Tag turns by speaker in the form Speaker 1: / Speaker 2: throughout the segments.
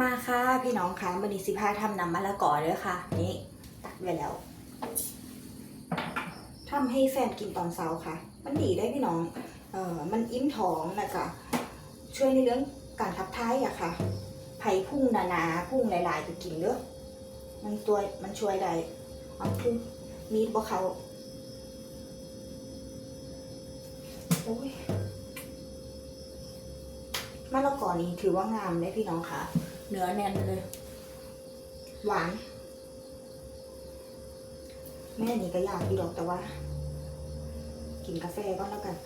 Speaker 1: มาค่ะพี่น้องค่ะบันนี้สิพาทำน้ำมะละกอเด้อค่ะ นี่ตักไว้แล้วทำให้แฟนกินตอนเช้าค่ะ มันดีได้พี่น้อง เอ่อมันอิ่มท้องนะคะช่วยในเรื่องการขับถ่ายอะค่ะไผ่พุ่งหนาพุ่งหลายๆไปกินเด้อมันตัวมันช่วยได้เอาพุ่งมีดบ่เขาโอ้ยมะละกอนี้ถือว่างามเลยพี่น้องค่ะ เนื้อแน่นเลย หวาน แม่นี่ก็อยากอยู่ดอกแต่ว่า กินกาแฟก็แล้วกัน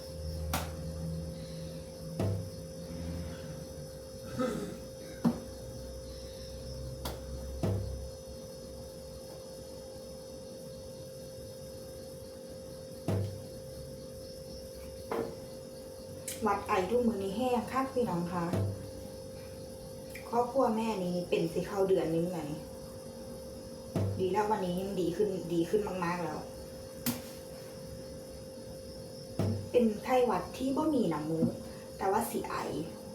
Speaker 1: วัดไอทุกมือนี้แห้งคักพี่น้องคะ รอบครัวแม่นี้เป็นสิเข้าเดือนนึงไงดีแล้ววันนี้ยังดีขึ้นดีขึ้นมาก ๆ แล้ว เป็นไข้หวัดที่บ่มีหนังมูกแต่ว่าสีไอ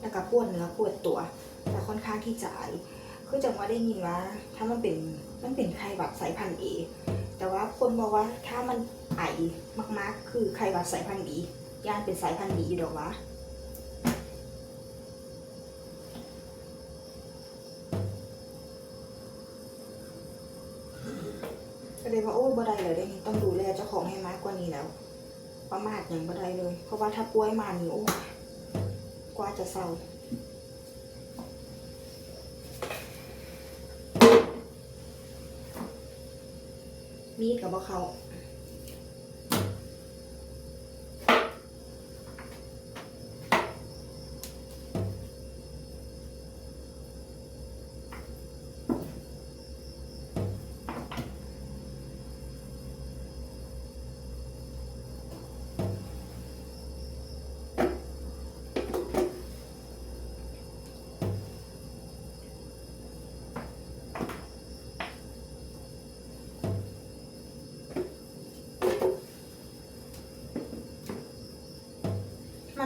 Speaker 1: แล้วก็ปวดเนื้อปวดตัว แต่ค่อนข้างที่จะไอคือจังว่าได้ยินว่า ถ้ามันเป็นมันเป็นไข้หวัดสายพันธุ์เอแต่ว่าคนบอกว่าถ้ามันไอมากๆ คือไข้หวัดสายพันธุ์บีย่านเป็นสายพันธุ์บีอยู่ดอกวะ เลยว่าโอ้บ่ได้เลยได้นี่ต้องดูแลเจ้าของให้มากกว่านี้แล้ว ประมาทอย่างบ่ได้เลย เพราะว่าถ้าป่วยมานี่โอ้กว่าจะเศร้ามีดกับบ่เขา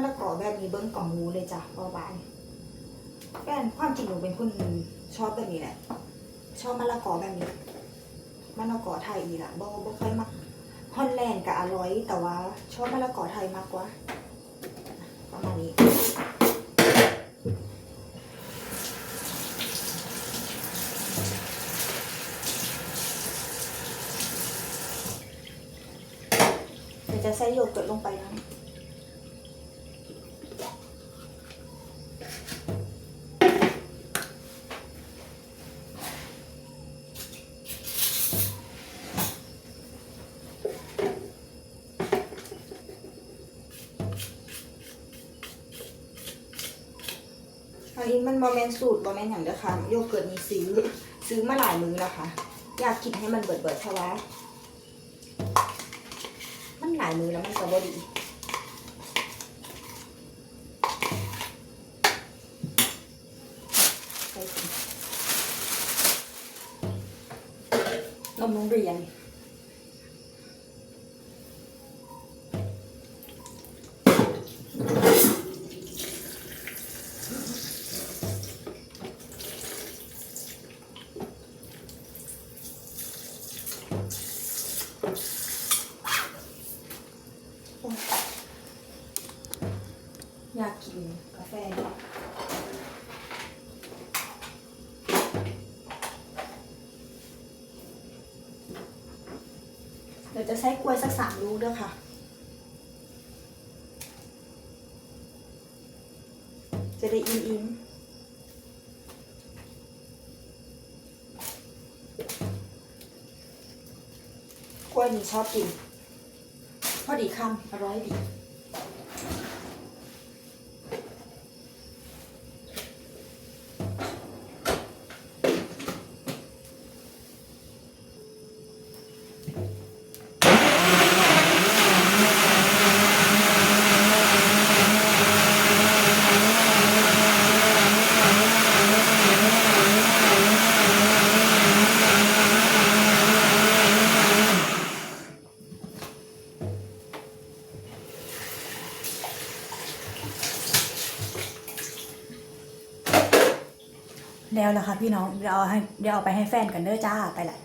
Speaker 1: มะละกอแบบนี้เบิ้งกล่องหมูเลยจ้ะเบาหวานแฟนความจริงหนูเป็นคนชอบแบบนี้แหละ ชอบมะละกอแบบนี้มะละกอไทยนี่แหละบ่บ่ค่อยมักฮอลแลนด์ก็อร่อย แต่ว่าชอบมะละกอไทยมากกว่าประมาณนี้เดี๋ยวจะใส่โยเกิร์ตลงไปนะ อันนี้มันบอแมนสูตรบอแมนอย่างเดียวค่ะโยเกิร์ตนี้ซื้อ ซื้อมาหลายมื้อแล้วค่ะ อยากกินให้มันเบิดเบิดๆเพราะว่ามันหลายมือแล้วมันก็บ่ดีใส่ถุงนมโรงเรียน อยากกินกาแฟเนี่ยเดี๋ ยวจะใช้กล้วยสักสามลูกด้วยค่ะ จะได้อิ่มอิ่มๆกล้วยนี่ชอบกิน พอดีคำอร่อยดี
Speaker 2: แล้วล่ะค่ะพี่น้อง เดี๋ยวเอาให้เดี๋ยวเอาไปให้แฟนกันเด้อจ้าไปละ